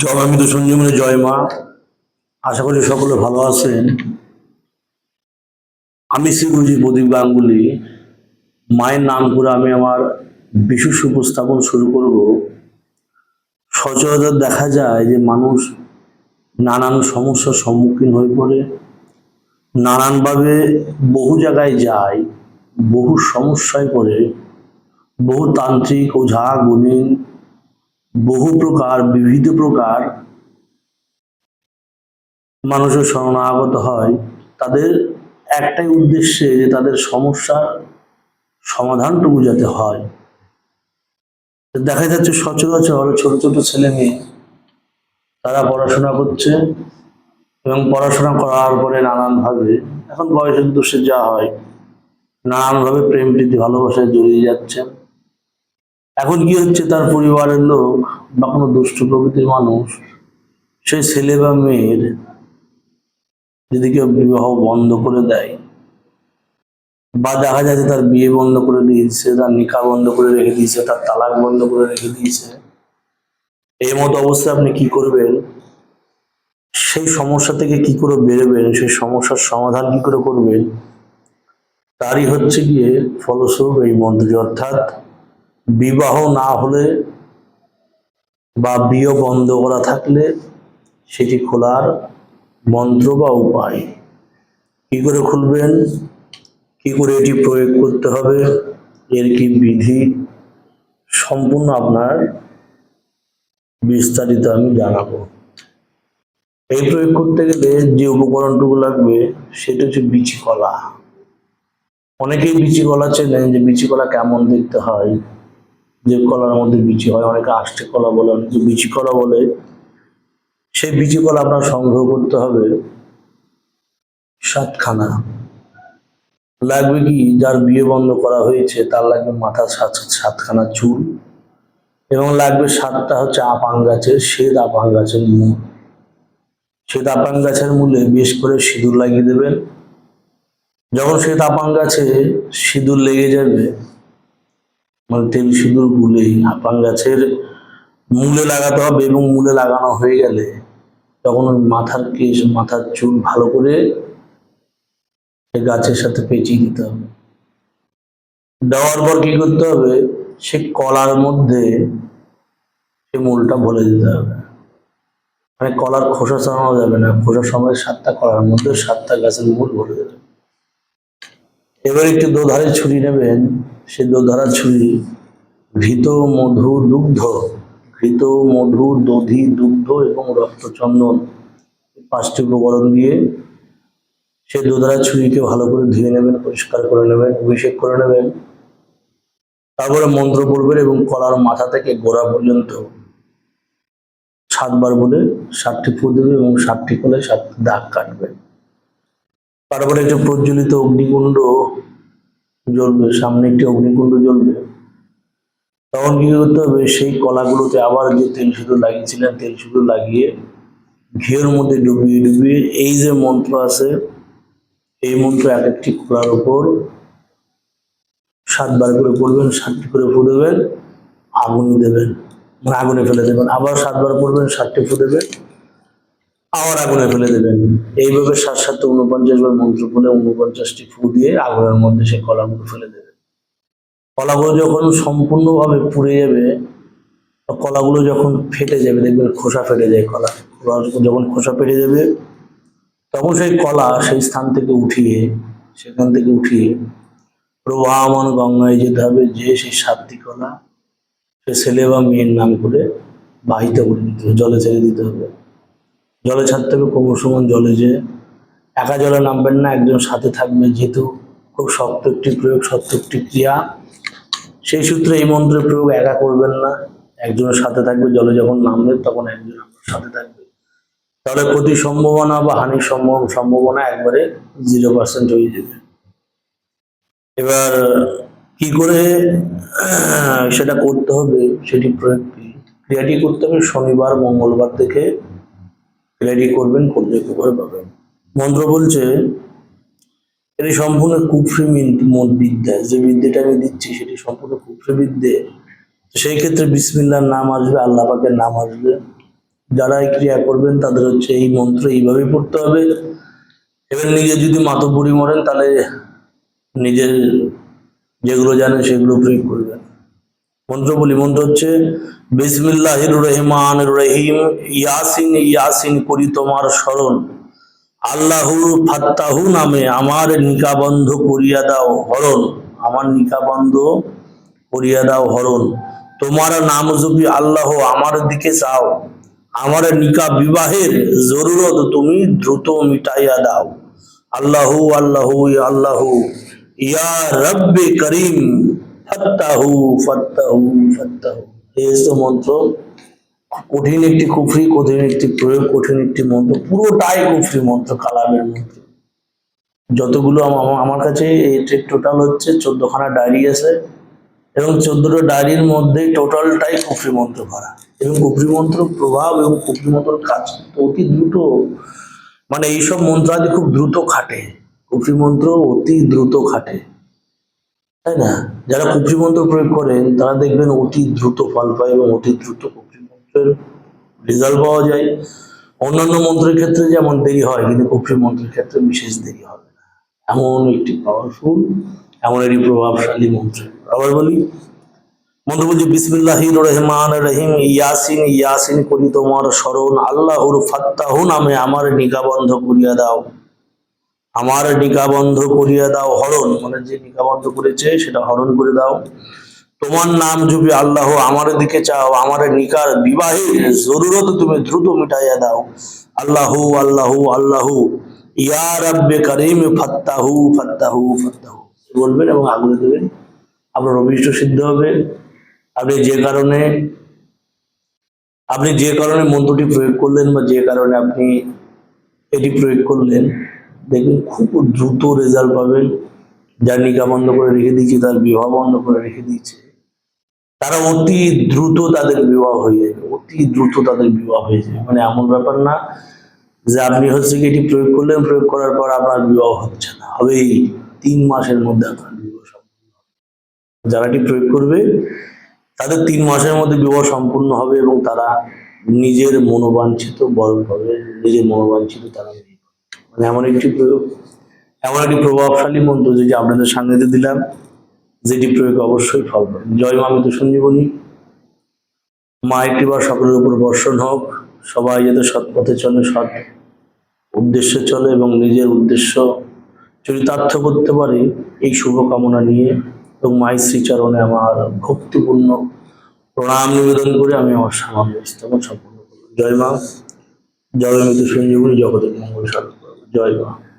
জয় অমিত সঞ্জীবনী জয় মা। আশা করি সকলে ভালো আছেন। আমি শ্রী গুরুজি প্রদীপ গাঙ্গুলি। মায়ের নাম করে আমি আমার বিশেষ উপস্থাপন শুরু করব। সচরাচর দেখা যায় যে মানুষ নানান সমস্যার সম্মুখীন হয়ে পড়ে। নানানভাবে বহু জায়গায় যায়, বহু সমস্যায় পড়ে, বহু তান্ত্রিক ওঝা গুণিন বহু প্রকার, বিবিধ প্রকার মানুষের শরণাগত হয়। তাদের একটাই উদ্দেশ্যে যে তাদের সমস্যার সমাধানটুকু যাতে হয়। দেখা যাচ্ছে সচরাচর ছোট ছোট ছেলে মেয়ে, তারা পড়াশোনা করছে এবং পড়াশোনা করার পরে নানানভাবে, এখন বয়সের দোষে যা হয়, নানানভাবে প্রেম প্রীতি ভালোবাসায় জড়িয়ে যাচ্ছেন। এখন কি হচ্ছে? তার পরিবারের লোক বা কোনো দুষ্ট প্রকৃতির মানুষ সেই ছেলে বা মেয়ের যদি কেউ বিবাহ বন্ধ করে দেয় বা দেখা যাচ্ছে তার বিয়ে বন্ধ করে দিয়েছে, তার নিকা বন্ধ করে রেখে দিয়েছে, তার তালাক বন্ধ করে রেখে দিয়েছে, এই মতো অবস্থায় আপনি কি করবেন? সেই সমস্যা থেকে কি করে বেরোবেন? সেই সমস্যার সমাধান কি করে করবেন? তারই হচ্ছে গিয়ে ফলস্বরূপ এই মন্ত্রী অর্থাৎ বিবাহ না হলে বা বিয়ে বন্ধ করা থাকলে সেটি খোলার মন্ত্র বা উপায়। কি করে খুলবেন? কি করে এটি প্রয়োগ করতে হবে? এর কি বিধি? সম্পূর্ণ আপনার বিস্তারিত আমি জানাব। এই প্রয়োগ করতে গেলে যে উপকরণটুকু লাগবে, সেটা হচ্ছে বিচি কলা অনেকেই বিচি কলা চেনেন যে বিচি কলা কেমন দেখতে হয়। যে কলার মধ্যে বিচি হয়, অনেকে আষ্টে কলা বলে, অনেকে বিচি কলা বলে। সেই বিচি কলা আপনার সংগ্রহ করতে হবে সাতখানা। লাগবে কি? যার বিয়ে বন্ধ করা হয়েছে, তার লাগবে মাথার সাত সাতখানা চুল এবং লাগবে সাতটা হচ্ছে আপাং গাছের শ্বেত আপাং গাছের মূল। শ্বেত আপাং গাছের মূলে বেশ করে সিঁদুর লাগিয়ে দেবেন। যখন শ্বেত আপাং গাছে সিঁদুর লেগে যাবে তেল সিঁদুর গুলেই আপাং গাছের মূলে লাগাতে হবে এবং মূলে লাগানো হয়ে গেলে তখন ওই মাথার কেশ, মাথার চুল ভালো করে গাছের সাথে পেঁচিয়ে দিতে হবে। দেওয়ার পর কি করতে হবে? সে কলার মধ্যে সে মূলটা বলে দিতে হবে। মানে কলার খোসা ছাড়ানো যাবে না। খোসা সময় সাতটা কলার মধ্যে সাতটা গাছের মূল ভরে দেবে। এবার একটি দোধারে ছুরি নেবেন। সে দোধারা ছুরি। ঘৃত, মধু, দুগ্ধ। ঘৃত, মধু, দধি, দুগ্ধ এবং রক্তচন্দন। পাঁচটি উপকরণ দিয়ে সে দোধারা ছুরিকে ভালো করে ধুয়ে নেবেন, পরিষ্কার করে নেবেন, অভিষেক করে নেবেন। তারপরে মন্ত্র পড়বেন এবং কলার মাথা থেকে গোড়া পর্যন্ত। সাতবার বলে সাতটি ফু দেবে এবং সাতটি কলে সাতটি দাগ কাটবেন। তারপরে একটা প্রজ্বলিত অগ্নিকুণ্ড জ্বলবে, সামনে একটি অগ্নিকুণ্ড জ্বলবে, তখন কি করতে হবে? সেই কলাগুলোতে আবার যে তেল সুতো লাগিয়েছিলেন, তেল সুতো লাগিয়ে ঘিয়ের মধ্যে ডুবিয়ে ডুবিয়ে এই যে মন্ত্র আছে, এই মন্ত্র এক একটি কলার উপর সাতবার করে পড়বেন, সাতটি করে ফু দেবেন, আগুনে দেবেন মানে আগুনে ফেলে দেবেন, আবার সাতবার পড়বেন, সাতটি ফু দেবেন আবার আগুনে ফেলে দেবেন। এইভাবে সাত সাতটা উনপঞ্চাশ বার মন্ত্র বলে উনপঞ্চাশটি ফু দিয়ে আগুনের মধ্যে সেই কলাগুলো ফেলে দেবেন। কলাগুলো যখন সম্পূর্ণভাবে পুড়ে যাবে কলাগুলো যখন ফেটে যাবে, দেখবেন খোসা ফেটে যায় কলা। কলা যখন খোসা ফেটে যাবে, তখন সেই কলা সেই স্থান থেকে উঠিয়ে, সেখান থেকে উঠিয়ে প্রবাহমান গঙ্গায় যেতে হবে, যে সেই সাতটি কলা, সে ছেলে বা মেয়ের নাম করে বাহিত করে দিতে হবে, জলে ছেড়ে দিতে হবে। জলে ছাড়তে হবে কোমর সমান জলে যে একা জলে নামবেন না, একজন সাথে থাকবে যেহেতু খুব শক্ত একটি প্রয়োগ, শক্ত একটি ক্রিয়া। সেই সূত্রে এই মন্ত্রের প্রয়োগ একা করবেন না, একজনের সাথে থাকবে, জলে যখন নামবেন তখন একজন আপনার সাথে থাকবে। তাহলে ক্ষতির সম্ভাবনা বা হানির সম্ভব সম্ভাবনা একবারে জিরো পার্সেন্ট হয়ে যাবে। এবার কি করে সেটা করতে হবে, সেটি প্রয়োগ ক্রিয়াটি করতে হবে শনিবার, মঙ্গলবার থেকে ক্রিয়াটি করবেন করলে উপকার পাবেন। মন্ত্র বলছে, এটি সম্পূর্ণ কুফরি মন বিদ্যা। যে বিদ্যাটা আমি দিচ্ছি, সেটি সম্পূর্ণ কুফরি বিদ্যে। সেই ক্ষেত্রে বিসমিল্লার নাম আসবে, আল্লাহ পাকের নাম আসবে। যারা ক্রিয়া করবেন, তাদের হচ্ছে এই মন্ত্র এইভাবে পড়তে হবে। এবার নিজে যদি মাতব্বরি মরেন, তাহলে নিজের যেগুলো জানেন, সেগুলো প্রয়োগ করবেন। মন্ত্র বলি মন্ত্র হচ্ছে বিসমিল্লাহির রহমান রহিম ইয়াসিন ইয়াসিন করি তোমার স্মরণ। আল্লাহুর ফাত্তাহু নামে আমার নিকাবন্ধ করিয়া দাও হরণ। আমার নিকাবন্ধ করিয়া দাও হরণ। তোমার নাম জপি আল্লাহ আমার দিকে চাও, আমার নিকা বিবাহের জরুরত তুমি দ্রুত মিটাইয়া দাও। আল্লাহু আল্লাহু আল্লাহু। ইয়া রব্বে করিম। ফত্তাহু ফত্তাহু ফত্তাহু। এই মন্ত্র। কঠিন একটি কুফরি, কঠিন একটি প্রয়োগ, কঠিন একটি মন্ত্র। পুরোটাই কুফরি মন্ত্র, কালামের মন্ত্র। যতগুলো আমা- আমার কাছে এই টোটাল হচ্ছে, চোদ্দখানা ডায়েরি আছে। এবং চোদ্দটা ডায়েরির মধ্যে টোটালটাই কুফরি মন্ত্র ভরা। এবং কুফরি মন্ত্র প্রভাব এবং কুফরি মন্ত্র কাজ অতি দ্রুত মানে এইসব মন্ত্রাদি খুব দ্রুত খাটে। কুফরি মন্ত্র অতি দ্রুত খাটে। তাই না? যারা কুফরি মন্ত্র প্রয়োগ করেন, তারা দেখবেন অতি দ্রুত ফল পায় এবং অতি দ্রুত কুফরি মন্ত্রের রেজাল্ট পাওয়া যায়। অন্যান্য মন্ত্রের ক্ষেত্রে যেমন দেরি হয়, কিন্তু কুফরি মন্ত্রের ক্ষেত্রে বিশেষ দেরি হবে এমন একটি পাওয়ারফুল এমন একটি প্রভাবশালী মন্ত্র। আবার বলি, মন্ত্র বলছি বিসমিল্লাহির রহমান রহিম, ইয়াসিন ইয়াসিন করি তোমার স্মরণ আল্লাহর ফাত্তাহু নামে আমার নিকা বন্ধ করিয়া দাও। আমার নিকা বন্ধ করিয়া দাও হরণ। মানে যে নিকা বন্ধ করেছে, সেটা হরণ করে দাও। তোমার নাম জুবি আল্লাহ আমার দিকে চাও, আমার নিকার বিবাহের জরুরত তুমি দ্রুত মিটাইয়া দাও। আল্লাহু আল্লাহু আল্লাহু। ইয়া কারিম ফাত্তাহু ফাত্তাহু ফাত্তাহু। বলবেন এবং আগুনে দেবেন? আপনার অভিষ্ট সিদ্ধ হবে। আপনি যে কারণে, আপনি যে কারণে মন্ত্রটি প্রয়োগ করলেন বা যে কারণে আপনি এটি প্রয়োগ করলেন দেখবেন খুব দ্রুত রেজাল্ট পাবেন যার নিকা বন্ধ করে রেখে দিয়েছে, তার বিবাহ বন্ধ করে রেখে দিয়েছে। তারা অতি দ্রুত তাদের বিবাহ হয়ে যাবে অতি দ্রুত তাদের বিবাহ হয়ে যাবে মানে এমন ব্যাপার না যে আপনি হচ্ছে কি এটি প্রয়োগ করলেন, প্রয়োগ করার পর আপনার বিবাহ হচ্ছে না। হবেই, তিন মাসের মধ্যে আপনার বিবাহ সম্পূর্ণ হবে। যারা এটি প্রয়োগ করবে, তাদের তিন মাসের মধ্যে বিবাহ সম্পূর্ণ হবে এবং তারা নিজের মনোবাঞ্ছিত বরণ পাবে নিজের মনোবাঞ্ছিত তারা। মানে এমন একটি প্রয়োগ, এমন একটি প্রভাবশালী মন্ত্র যেটি আপনাদের সামনে দিলাম, যেটি প্রয়োগ অবশ্যই ফল জয় মা তো সঞ্জীবনী। মা একটি বার সকলের উপর বর্ষণ হোক, সবাই যাতে সৎ পথে চলে, সৎ উদ্দেশ্যে চলে এবং নিজের উদ্দেশ্য চরিতার্থ করতে পারে, এই শুভকামনা নিয়ে এবং মায়ের শ্রীচরণে আমার ভক্তিপূর্ণ প্রণাম নিবেদন করে আমি আমার সামান্য স্থাপন সম্পন্ন করব জয় মা, জয় মৃত সঞ্জীবনী, জগতের মঙ্গল সাধন করব। জয় মা